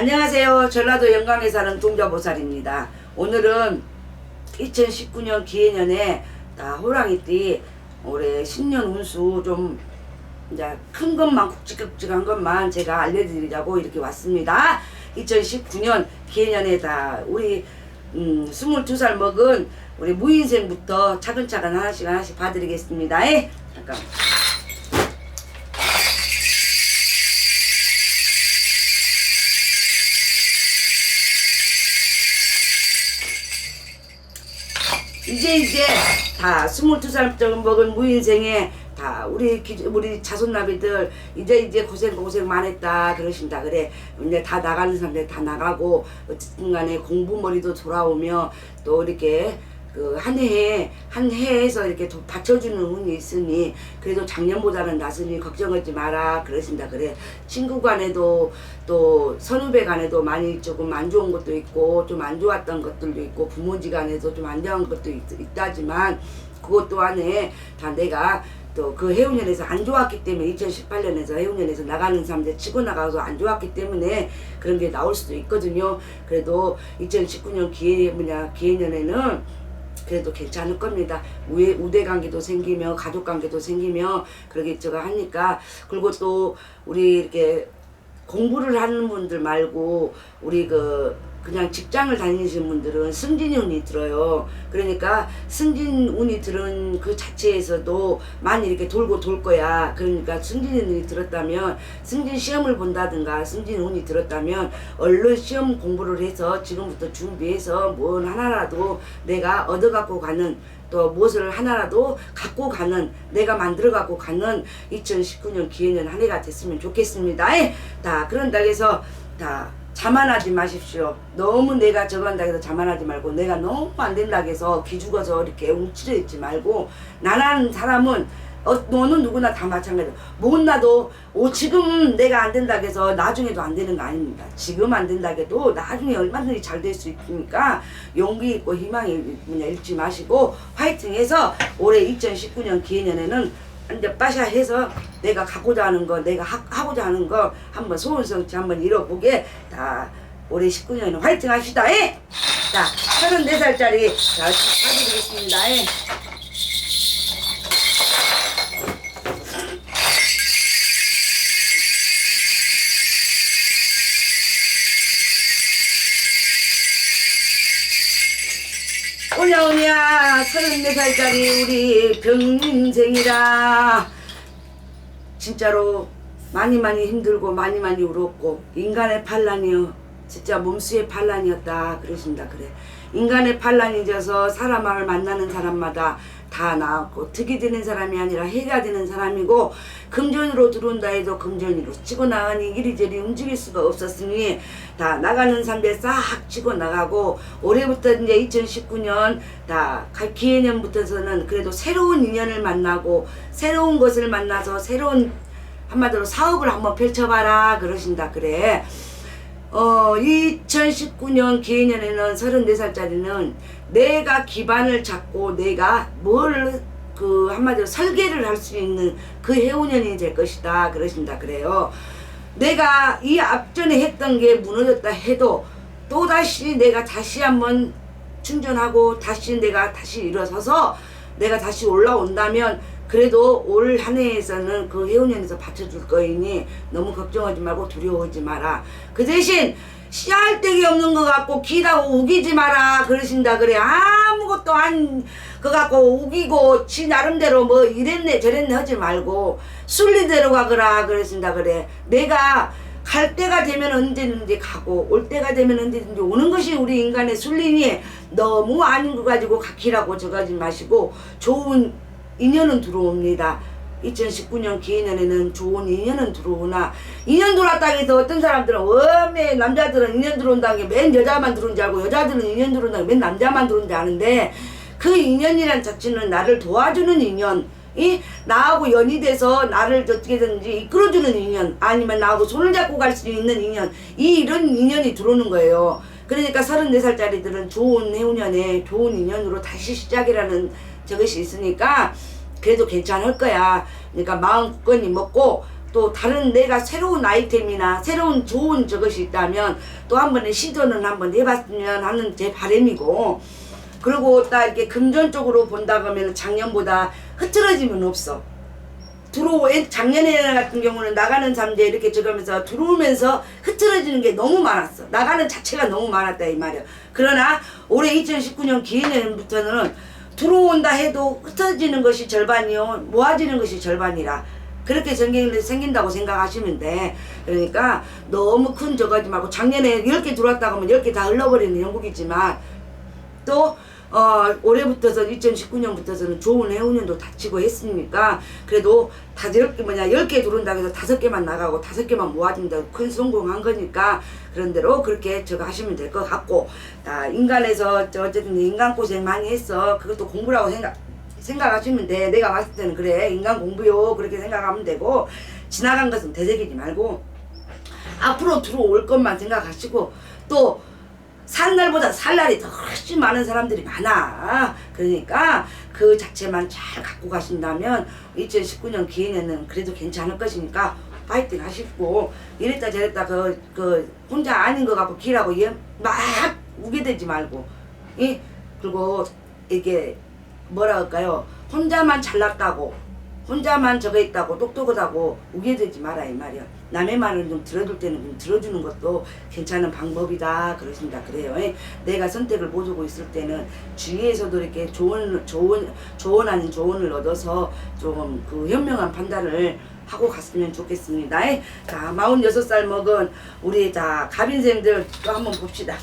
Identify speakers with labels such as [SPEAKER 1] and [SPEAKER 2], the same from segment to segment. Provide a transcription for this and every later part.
[SPEAKER 1] 안녕하세요. 전라도 영광에 사는 동자보살입니다. 오늘은 2019년 기해년에 다 호랑이띠 올해 신년 운수 좀 이제 큰 것만 굵직굵직한 것만 제가 알려드리자고 이렇게 왔습니다. 2019년 기해년에 다 우리 음, 22살 먹은 우리 무인생부터 차근차근 하나씩 하나씩 봐드리겠습니다. 에? 잠깐. 이제 이제 다 22살 정도 먹은 무인생에 다 우리 기, 우리 자손나비들 이제 이제 고생 고생 많았다 그러신다 그래. 이제 다 나가는 사람들 다 나가고 어쨌든 간에 공부머리도 돌아오며 또 이렇게 그 한 해에 한 해에서 이렇게 도- 받쳐주는 운이 있으니 그래도 작년보다는 낫으니 걱정하지 마라 그러신다 그래 친구 간에도 또 선후배 간에도 많이 조금 안 좋은 것도 있고 좀 안 좋았던 것들도 있고 부모지 간에도 좀 안 좋은 것도 있, 있다지만 그것 또한에 다 내가 또그 해운년에서 안 좋았기 때문에 2018년에서 해운년에서 나가는 사람들 치고 나가서 안 좋았기 때문에 그런 게 나올 수도 있거든요. 그래도 2019년 기해 뭐냐 기해년에는 그래도 괜찮을 겁니다. 우대, 우대 관계도 생기며 가족 관계도 생기며 저가 하니까 그리고 또 우리 이렇게 공부를 하는 분들 말고 우리 그 그냥 직장을 다니시는 분들은 승진 운이 들어요. 그러니까 승진 운이 들은 그 자체에서도 많이 이렇게 돌고 돌 거야. 그러니까 승진 운이 들었다면 승진 시험을 본다든가 승진 운이 들었다면 얼른 시험 공부를 해서 지금부터 준비해서 뭘 하나라도 내가 얻어갖고 가는 또 무엇을 하나라도 갖고 가는 내가 만들어 갖고 가는 2019년 기해년 한 해가 됐으면 좋겠습니다. 에? 다 그런다고 해서 다 자만하지 마십시오. 너무 내가 한다고 해서 자만하지 말고 내가 너무 안 된다고 해서 기죽어서 이렇게 움츠려 있지 말고 나라는 사람은 어, 너는 누구나 다 마찬가지야. 못나도 오, 지금 내가 안 된다고 해서 나중에도 안 되는 거 아닙니다. 지금 안 된다고 해도 나중에 얼마든지 잘 될 수 있으니까 용기 있고 희망이 뭐냐 잃지 마시고 화이팅 해서 올해 2019년 기해년에는 이제 빠샤 해서 내가 갖고자 하는 거 내가 하, 하고자 하는 거 한번 소원성취 한번 이뤄보게 다 올해 19년에 화이팅 합시다 예? 자 34살짜리 자 봐드리겠습니다 예? 오냐 오냐 34살짜리 우리 병인생이라. 진짜로 많이 많이 힘들고 많이 많이 울었고 인간의 반란이요. 진짜 몸수의 반란이었다. 그러신다 그래. 인간의 반란이 져서 사람을 만나는 사람마다 다 나왔고 득이 되는 사람이 아니라 해가 되는 사람이고 금전으로 들어온다 해도 금전으로 치고 나가니 이리저리 움직일 수가 없었으니 다 나가는 사람들 싹 치고 나가고 올해부터 이제 2019년 다 기해년부터서는 그래도 새로운 인연을 만나고 새로운 것을 만나서 새로운 한마디로 사업을 한번 펼쳐봐라 그러신다 그래. 어 2019년 기해년에는 34살짜리는 내가 기반을 잡고 내가 뭘 그 한마디로 설계를 할 수 있는 그 해운년이 될 것이다 그러신다 그래요. 내가 이 앞전에 했던 게 무너졌다 해도 또 다시 내가 다시 한번 충전하고 다시 내가 다시 일어서서 내가 다시 올라온다면 그래도 올 한 해에서는 그 해운년에서 받쳐줄 거이니 너무 걱정하지 말고 두려워하지 마라. 그 대신 씨알데기 없는 거 갖고 기다고 우기지 마라 그러신다 그래 아무것도 안 그 갖고 우기고 지 나름대로 뭐 이랬네 저랬네 하지 말고 순리대로 가거라 그러신다 그래 내가 갈 때가 되면 언제든지 가고 올 때가 되면 언제든지 오는 것이 우리 인간의 순리니 너무 아닌 거 가지고 가키라고 저가지 마시고 좋은 인연은 들어옵니다. 2019년 기해년에는 좋은 인연은 들어오나 인연 들어왔다고 해서 어떤 사람들은 워매 남자들은 인연 들어온다는 게 맨 여자만 들어온 줄 알고 여자들은 인연 들어온다는 게맨 남자만 들어온 줄 아는데 그 인연이란 자체는 나를 도와주는 인연 이 나하고 연이 돼서 나를 어떻게든지 이끌어주는 인연 아니면 나하고 손을 잡고 갈 수 있는 인연 이 이런 인연이 들어오는 거예요. 그러니까 34살짜리들은 좋은 해운년에 좋은 인연으로 다시 시작이라는 저것이 있으니까 그래도 괜찮을 거야. 그러니까 마음 굳건히 먹고 또 다른 내가 새로운 아이템이나 새로운 좋은 저것이 있다면 또 한 번에 시도는 한번 해봤으면 하는 제 바람이고 그리고 딱 이렇게 금전 쪽으로 본다 그러면 작년보다 흐트러짐은 없어. 들어오 작년에 같은 경우는 나가는 잠재 이렇게 저가면서 들어오면서 흐트러지는 게 너무 많았어. 나가는 자체가 너무 많았다 이 말이야. 그러나 올해 2019년 기해년부터는 들어온다 해도 흩어지는 것이 절반이요 모아지는 것이 절반이라 그렇게 생긴, 생긴다고 생각하시면 돼. 그러니까 너무 큰 저거지 말고 작년에 10개 들어왔다 하면 10개 다 흘러버리는 영국이지만 또 어, 올해부터 서 2019년부터 서는 좋은 해운년도 닥치고 했으니까 그래도 개 뭐냐 열개 들어온다고 해서 다섯 개만 나가고 다섯 개만 모아진다고 큰 성공한 거니까 그런 대로 그렇게 저거 하시면 될 것 같고 아, 인간에서 저 어쨌든 인간 고생 많이 했어. 그것도 공부라고 생각 생각하시면 돼. 내가 봤을 때는 그래. 인간 공부요. 그렇게 생각하면 되고 지나간 것은 되새기지 말고 앞으로 들어올 것만 생각하시고 또 산 날보다 살 날이 더 훨씬 많은 사람들이 많아. 그러니까 그 자체만 잘 갖고 가신다면 2019년 기해에는 그래도 괜찮을 것이니까 파이팅 하시고 이랬다 저랬다 그, 그 혼자 아닌 것 같고 기라고 얘막 우게 되지 말고 이 그리고 이게 뭐라 할까요 혼자만 잘났다고 혼자만 저거 있다고 똑똑하다고 우게되지 마라 이 말이야. 남의 말을 좀 들어줄 때는 좀 들어주는 것도 괜찮은 방법이다 그러신다 그래요. 예. 내가 선택을 못 하고 있을 때는 주위에서도 이렇게 조언 조언 조언 아닌 조언을 얻어서 조금 그 현명한 판단을 하고 갔으면 좋겠습니다. 예. 자, 46살 먹은 우리 자 가빈생들 또 한번 봅시다.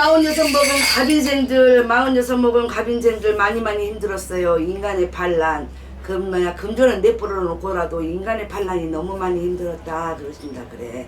[SPEAKER 1] 우리 마흔여섯 먹은 가빈생들, 마흔여섯 먹은 가빈생들 많이 많이 힘들었어요. 인간의 반란. 그 뭐야 금전은 내버려 놓고라도 인간의 반란이 너무 많이 힘들었다 그러신다 그래.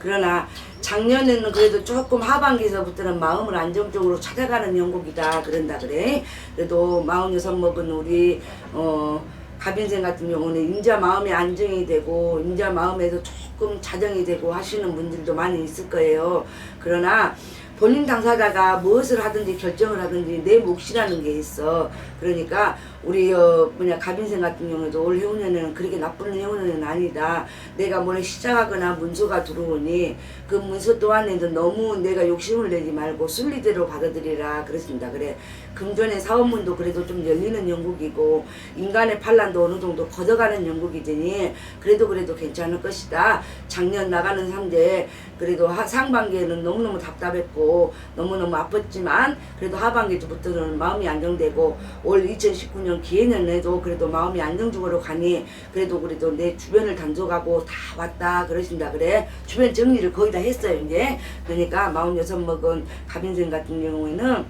[SPEAKER 1] 그러나 작년에는 그래도 조금 하반기에서부터는 마음을 안정적으로 찾아가는 영국이다 그런다 그래. 그래도 마흔여섯 먹은 우리 어 가빈생 같은 경우는 임자 마음이 안정이 되고 임자 마음에서 조금 자정이 되고 하시는 분들도 많이 있을 거예요. 그러나 본인 당사자가 무엇을 하든지 결정을 하든지 내 몫이라는 게 있어. 그러니까 우리 어 뭐냐 가빈생 같은 경우도 올 해운년에는 그렇게 나쁜 해운년은 아니다. 내가 뭐를 시작하거나 문서가 들어오니 그 문서 또한에도 너무 내가 욕심을 내지 말고 순리대로 받아들이라 그랬습니다. 그래 금전의 사업문도 그래도 좀 열리는 영국이고 인간의 반란도 어느 정도 걷어가는 영국이더니 그래도 그래도 괜찮을 것이다. 작년 나가는 상대 그래도 하, 상반기에는 너무너무 답답했고 너무너무 아팠지만 그래도 하반기부터는 마음이 안정되고 올 2019년 기해년에도 그래도 마음이 안정적으로 가니 그래도 그래도 내 주변을 단속하고 다 왔다 그러신다 그래 주변 정리를 거의 다 했어요 이제 그러니까 46 먹은 가빈생 같은 경우에는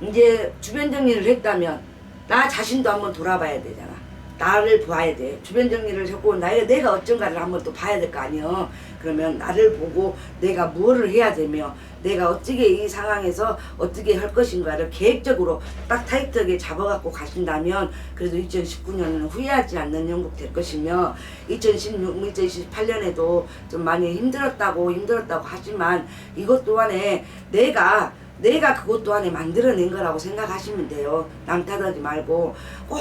[SPEAKER 1] 이제 주변 정리를 했다면 나 자신도 한번 돌아봐야 되잖아. 나를 봐야 돼. 주변 정리를 했고 나의 내가 어쩐가를 한번 또 봐야 될 거 아니여. 그러면 나를 보고 내가 뭐를 해야 되며 내가 어떻게 이 상황에서 어떻게 할 것인가를 계획적으로 딱 타이트하게 잡아갖고 가신다면 그래도 2019년은 후회하지 않는 영국 될 것이며 2016, 2018년에도 좀 많이 힘들었다고 힘들었다고 하지만 이것 또한에 내가 내가 그것 또한에 만들어낸 거라고 생각하시면 돼요. 남 탓하지 말고 꼭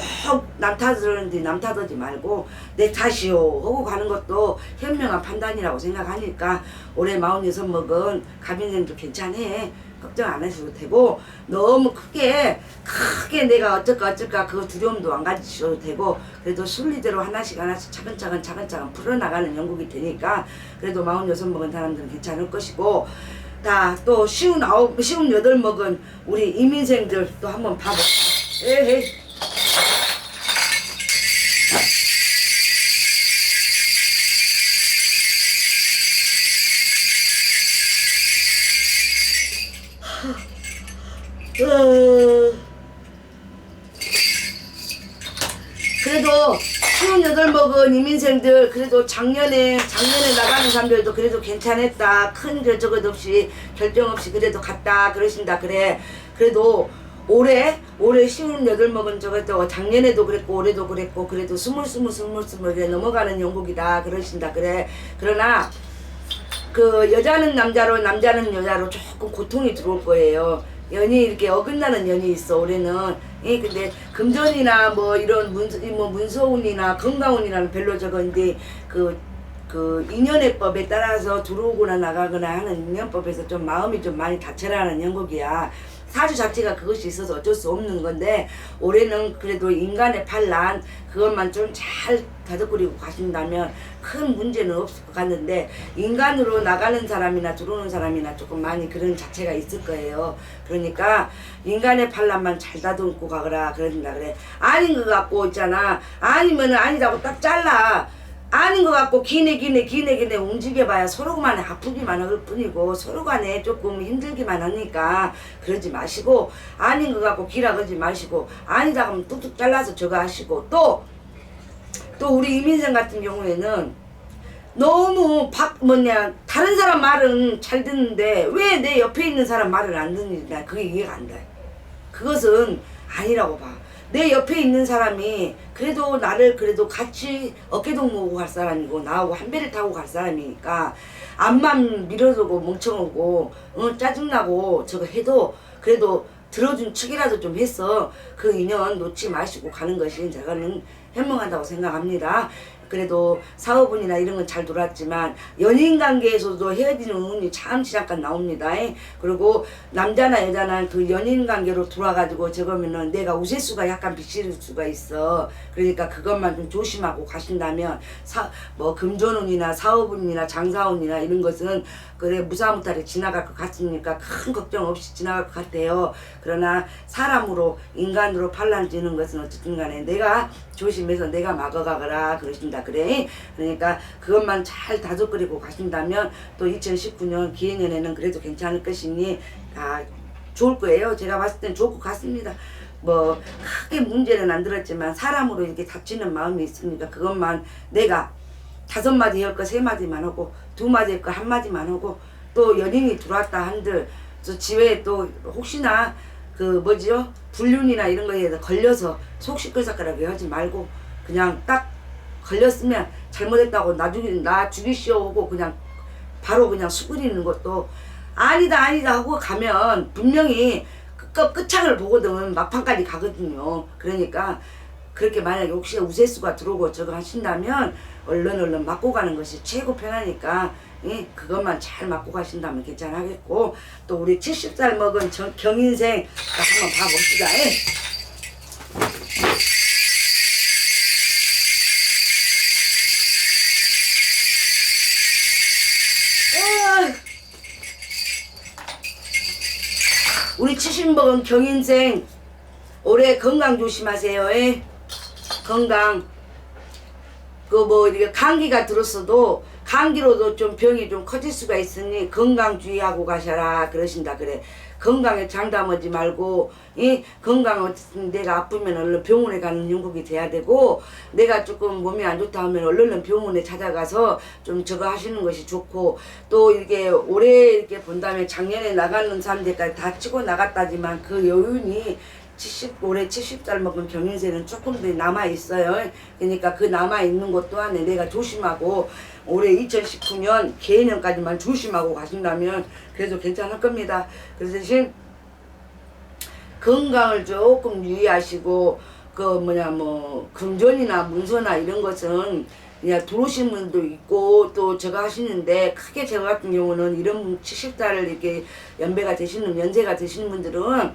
[SPEAKER 1] 남 탓하는데 남 탓하지 말고 내 탓이요 하고 가는 것도 현명한 판단이라고 생각하니까 올해 46 먹은 가빈생도 괜찮해. 걱정 안 하셔도 되고 너무 크게 크게 내가 어쩔까 어쩔까 그거 두려움도 안 가지셔도 되고 그래도 순리대로 하나씩 하나씩 차근차근 차근차근 풀어나가는 영국이 되니까 그래도 46 먹은 사람들은 괜찮을 것이고 다 또 쉬운 아홉 쉬운 여덟 먹은 우리 이민생들 또 한번 봐봐. 에헤이. 어. 그래도 쉬운 여덟 먹은 이민생들 그래도 작년에 작년에 나가는 사람들도 그래도 괜찮았다. 큰 결정은 없이 결정 없이 그래도 갔다 그러신다 그래. 그래도 올해 올해 쉬운 여덟 먹은 저것도 작년에도 그랬고 올해도 그랬고 그래도 스물스물 스물스물에 넘어가는 영국이다 그러신다 그래. 그러나 그 여자는 남자로 남자는 여자로 조금 고통이 들어올 거예요. 연이 이렇게 어긋나는 연이 있어 올해는. 예, 근데 금전이나 뭐 이런 문, 뭐 문서운이나 건강운이라는 별로 적은데 그, 그 인연의 법에 따라서 들어오거나 나가거나 하는 인연법에서 좀 마음이 좀 많이 다쳐라는 연극이야. 사주 자체가 그것이 있어서 어쩔 수 없는 건데 올해는 그래도 인간의 반란 그것만 좀 잘 다독거리고 가신다면 큰 문제는 없을 것 같는데 인간으로 나가는 사람이나 들어오는 사람이나 조금 많이 그런 자체가 있을 거예요. 그러니까 인간의 반란만 잘 다듬고 가거라 그런다 그래. 아닌 것 같고 있잖아. 아니면 아니라고 딱 잘라. 아닌 것 같고 기네 기네 기네 기네 움직여봐야 서로 간에 아프기만 할 뿐이고 서로 간에 조금 힘들기만 하니까 그러지 마시고 아닌 것 같고 기라 그러지 마시고 아니다 하면 뚝뚝 잘라서 저거 하시고 또 또 우리 이민생 같은 경우에는 너무 박 뭐냐 다른 사람 말은 잘 듣는데 왜 내 옆에 있는 사람 말을 안나 그게 이해가 안 돼. 그것은 아니라고 봐. 내 옆에 있는 사람이 그래도 나를 그래도 같이 어깨동무하고 갈 사람이고 나하고 한 배를 타고 갈 사람이니까 앞만 밀어두고 멍청하고 어, 짜증나고 저거 해도 그래도 들어준 척이라도 좀 했어 그 인연 놓지 마시고 가는 것이 저는 현명하다고 생각합니다. 그래도 사업운이나 이런 건 잘 돌았지만 연인 관계에서도 헤어지는 운이 참 잠깐 나옵니다. 그리고 남자나 여자나 그 연인 관계로 돌아가지고 저거면은 내가 우세수가 약간 비칠 수가 있어. 그러니까 그것만 좀 조심하고 가신다면 사 뭐 금전운이나 사업운이나 장사운이나 이런 것은 그래 무사무탈에 지나갈 것 같으니까 큰 걱정 없이 지나갈 것 같아요. 그러나 사람으로 인간으로 반란지는 것은 어쨌든 간에 내가 조심해서 내가 막아가거라 그러신다 그래. 그러니까 그것만 잘 다독거리고 가신다면 또 2019년 기해년에는 그래도 괜찮을 것이니 다 좋을 거예요. 제가 봤을 땐 좋을 것 같습니다. 뭐 크게 문제는 안 들었지만 사람으로 이렇게 다치는 마음이 있으니까 그것만 내가 다섯 마디 할 거 세 마디만 하고 두 마디 할거한 마디만 하고 또 연인이 들어왔다 한들 저 집에 또 혹시나 그 뭐지요 불륜이나 이런 거에 걸려서 속 시끌시끌하게 하지 말고 그냥 딱 걸렸으면 잘못했다고 나 죽이 나 죽이시오 하고 그냥 바로 그냥 수그리는 것도 아니다 아니다 하고 가면 분명히 끝 끝장을 보거든 막판까지 가거든요. 그러니까 그렇게 만약에 혹시 우세수가 들어오고 저거 하신다면 얼른 얼른 맞고 가는 것이 최고 편하니까 예, 그것만 잘 맞고 가신다면 괜찮겠고 또 우리 70살 먹은 정, 경인생 한번 봐봅시다. 예. 어. 우리 70 먹은 경인생 올해 건강 조심하세요. 예? 건강. 그 뭐 이렇게 감기가 들었어도 감기로도 좀 병이 좀 커질 수가 있으니 건강 주의하고 가셔라 그러신다 그래. 건강에 장담하지 말고 이 건강 어쨌든 내가 아프면 얼른 병원에 가는 영국이 돼야 되고 내가 조금 몸이 안 좋다 하면 얼른 병원에 찾아가서 좀 저거 하시는 것이 좋고 또 이렇게 올해 이렇게 본다면 작년에 나가는 사람들까지 다 치고 나갔다지만 그 여운이 70 올해 70살 먹은 경인세는 조금 더 남아 있어요. 그러니까 그 남아 있는 것 또한에 내가 조심하고 올해 2019년 개년까지만 조심하고 가신다면 그래도 괜찮을 겁니다. 그래서 대신 건강을 조금 유의하시고 그 뭐냐 뭐 금전이나 문서나 이런 것은 그냥 들어오신 분도 있고 또 제가 하시는데 크게 제가 같은 경우는 이런 분 70살을 이렇게 연배가 되시는 연세가 되시는 분들은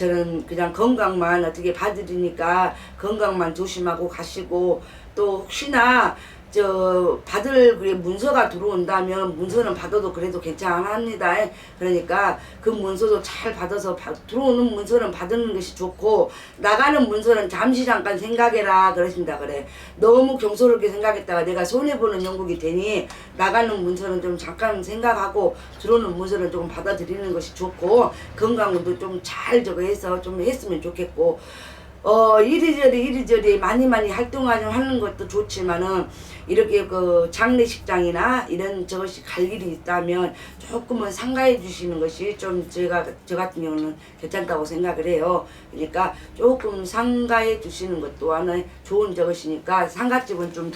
[SPEAKER 1] 저는 그냥 건강만 어떻게 봐드리니까 건강만 조심하고 가시고 또 혹시나 저 받을 그래 문서가 들어온다면 문서는 받아도 그래도 괜찮합니다. 그러니까 그 문서도 잘 받아서 바- 들어오는 문서는 받는 것이 좋고 나가는 문서는 잠시 잠깐 생각해라 그러신다 그래. 너무 경솔하게 생각했다가 내가 손해 보는 영국이 되니 나가는 문서는 좀 잠깐 생각하고 들어오는 문서는 조금 받아들이는 것이 좋고 건강도 좀 잘 저거 해서 좀 했으면 좋겠고 어 이리저리 이리저리 많이 많이 활동하는 것도 좋지만은 이렇게 그 장례식장이나 이런 저것이 갈 일이 있다면 조금은 상가해 주시는 것이 좀 제가 저 같은 경우는 괜찮다고 생각을 해요. 그러니까 조금 상가해 주시는 것 또한은 좋은 저것이니까 상가집은 좀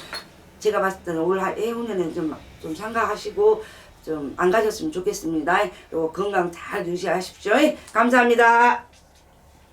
[SPEAKER 1] 제가 봤을 때는 올 해운에는 좀, 좀 상가하시고 좀 안 가셨으면 좋겠습니다. 그리고 건강 잘 유지하십시오. 감사합니다.